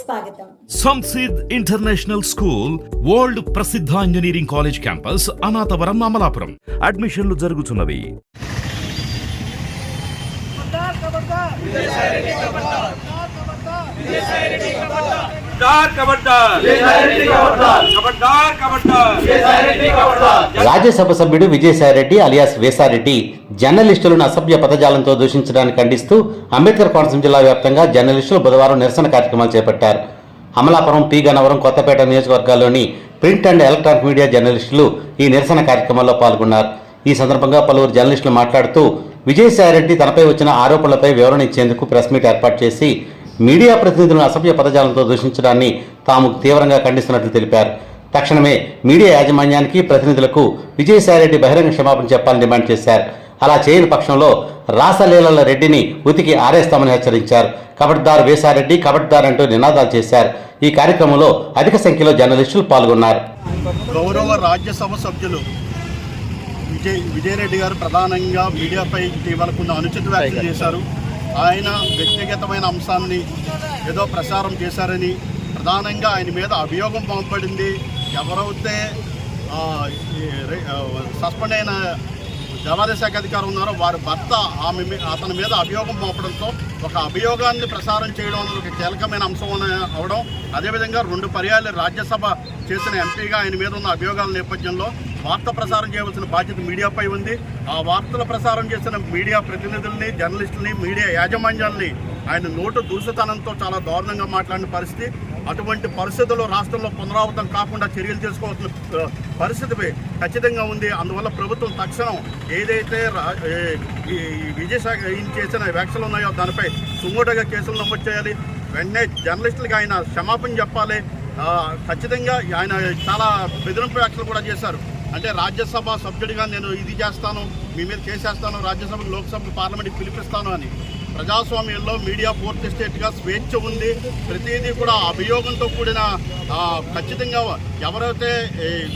స్వాగతం. Samsidh international school world ప్రసిద్ధ engineering college campus Anathavaram Amalapuram. అడ్మిషన్లు జరుగుతున్నవి. కబడ్డార్ కబడ్డార్ రాజ్యసభ సభ్యుడు విజయసాయిరెడ్డి అలియాస్ వేసారెడ్డి జర్నలిస్టులను అసభ్య పదజాలంతో దూషించడాన్ని ఖండిస్తూ అంబేద్కర్ కోనసీమ జిల్లా వ్యాప్తంగా జర్నలిస్టులు బుధవారం నిరసన కార్యక్రమాలు చేపట్టారు. అమలాపురం పి గన్నవరం కొత్తపేట నియోజకవర్గాల్లోని ప్రింట్ అండ్ ఎలక్ట్రానిక్ మీడియా జర్నలిస్టులు ఈ నిరసన కార్యక్రమంలో పాల్గొన్నారు. ఈ సందర్భంగా పలువురు జర్నలిస్టులు మాట్లాడుతూ విజయసాయిరెడ్డి తనపై వచ్చిన ఆరోపణలపై వివరణ ఇచ్చేందుకు ప్రెస్ మీట్ ఏర్పాటు చేసి మీడియా ప్రతినిధులను అసభ్య పదజాలంతో దూషించడాన్ని తాము తీవ్రంగా ఖండిస్తున్నట్లు తెలిపారు. తక్షణమే మీడియా యాజమాన్యానికి ప్రతినిధులకు విజయసాయిరెడ్డి బహిరంగ క్షమాపణ చెప్పాలని డిమాండ్ చేశారు. అలా చేయని పక్షంలో రాసలీలల రెడ్డిని ఉతికి ఆరేస్తామని హెచ్చరించారు. కబడ్దార్ వేసారెడ్డి కబడ్దార్ అంటూ నినాదాలు చేశారు. ఈ కార్యక్రమంలో అధిక సంఖ్యలో జర్నలిస్టులు పాల్గొన్నారు. గౌరవ రాజ్యసభ సభ్యులు విజయ్ విజయరెడ్డి గారు ప్రధానంగా మీడియాపై ఇటీవల కొన్ని అనుచిత వ్యాఖ్యలు చేశారు. ఆయన వ్యక్తిగతమైన అంశాన్ని ఏదో ప్రసారం చేశారని ప్రధానంగా ఆయన మీద అభియోగం పంపబడింది ఎవరైతే సస్పెండ్ అయిన దేవాదాయ శాఖ అధికారి ఉన్నారో వారి భర్త ఆమె మీ- అతని మీద అభియోగం మోపడంతో ఒక అభియోగాన్ని ప్రసారం చేయడం అనేది ఒక కీలకమైన అంశం అవడం అదేవిధంగా రెండు పర్యాలు రాజ్యసభ చేసిన ఎంపీగా ఆయన మీద ఉన్న అభియోగాల నేపథ్యంలో వార్త ప్రసారం చేయవలసిన బాధ్యత మీడియాపై ఉంది. ఆ వార్తలు ప్రసారం చేసిన మీడియా ప్రతినిధుల్ని జర్నలిస్టుల్ని మీడియా యాజమాన్యాల్ని ఆయన నోటు దూషితనంతో చాలా దారుణంగా మాట్లాడిన పరిస్థితి. అటువంటి పరిస్థితుల్లో రాష్ట్రంలో పునరావృతం కాకుండా చర్యలు తీసుకోవాల్సిన పరిస్థితిపై ఖచ్చితంగా ఉంది. అందువల్ల ప్రభుత్వం తక్షణం ఏదైతే రా- ఈ విజయశాఖ చేసిన వ్యాఖ్యలు ఉన్నాయో దానిపై సుమోటగా కేసులు నమోదు చేయాలి. వెంటనే జర్నలిస్టులకు ఆయన క్షమాపణ చెప్పాలి. ఖచ్చితంగా ఆయన చాలా బెదిరింపు వ్యాఖ్యలు కూడా చేశారు. అంటే రాజ్యసభ సభ్యుడిగా నేను ఇది చేస్తాను మీ మీద కేసేస్తాను రాజ్యసభకు లోక్సభకు పార్లమెంట్కి పిలిపిస్తాను అని. ప్రజాస్వామ్యంలో మీడియా పూర్తి స్టేట్గా స్వేచ్ఛ ఉంది. ప్రతిదీ కూడా అభియోగంతో కూడిన ఖచ్చితంగా ఎవరైతే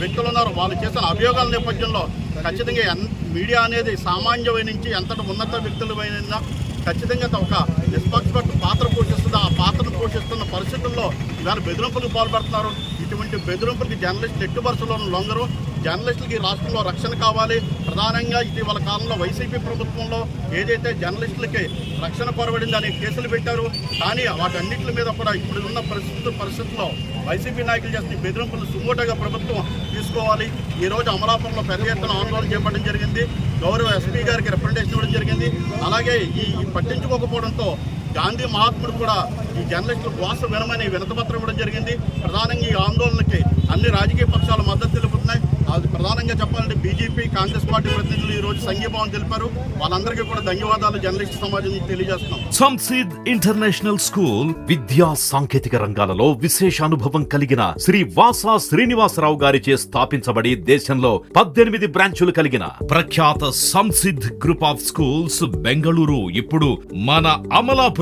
వ్యక్తులు ఉన్నారో వాళ్ళు చేసిన అభియోగాల నేపథ్యంలో ఖచ్చితంగా మీడియా అనేది సామాన్యమైన నుంచి ఎంతటి ఉన్నత వ్యక్తులమైన ఖచ్చితంగా ఒక నిష్పక్షపక్ష పాత్ర పోషిస్తుంది. ఆ పాత్రను పోషిస్తున్న పరిస్థితుల్లో ఇవాళ బెదిరింపులకు పాల్పడుతున్నారు. ఇటువంటి బెదిరింపులకి జర్నలిస్టులు ఎట్టు వరుసలో లొంగరు. జర్నలిస్టులకి రాష్ట్రంలో రక్షణ కావాలి. ప్రధానంగా ఇటీవల కాలంలో వైసీపీ ప్రభుత్వంలో ఏదైతే జర్నలిస్టులకి రక్షణ కొరబడింది అనే కేసులు పెట్టారు కానీ వాటన్నిటి మీద కూడా ఇప్పుడు ఉన్న పరిస్థితి పరిస్థితుల్లో వైసీపీ నాయకులు చేసిన బెదిరింపులు సుమోటగా ప్రభుత్వం తీసుకోవాలి. ఈ రోజు అమలాపురంలో పెద్ద ఎత్తున ఆందోళన చేపట్టడం జరిగింది. గౌరవ ఎస్పీ గారికి రిప్రజెంటేషన్ ఇవ్వడం జరిగింది. అలాగే ఈ పట్టించుకోకపోవడంతో గాంధీ మహాత్ముడు కూడా ఈ జర్నలిస్టుల గోస వినమని వినతపత్రం ఇవ్వడం జరిగింది. ప్రధానంగా ఈ ఆందోళనకి అన్ని రాజకీయ పక్షాలు మద్దతు తెలుపుతున్నాయి. అది ప్రధానంగా చెప్పాలంటే బీజేపీ కాంగ్రెస్ పార్టీ ప్రతినిధులు ఈ రోజు సంఘీభావం తెలిపారు. వాళ్ళందరికీ కూడా ధన్యవాదాలు జర్నలిస్ట్ సమాజం తెలియజేస్తున్నాం. సంసిద్ ఇంటర్నేషనల్ స్కూల్ విద్యా సాంకేతిక రంగాలలో విశేష అనుభవం కలిగిన శ్రీ వాసా శ్రీనివాసరావు గారిచే స్థాపించబడి దేశంలో పద్దెనిమిది బ్రాంచులు కలిగిన ప్రఖ్యాత Samsidh group of schools Bengaluru. ఇప్పుడు మన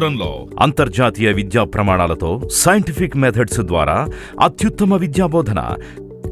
విజయపురంలో అంతర్జాతీయ విద్యా ప్రమాణాలతో సైంటిఫిక్ మెథడ్స్ ద్వారా అత్యుత్తమ విద్యాబోధన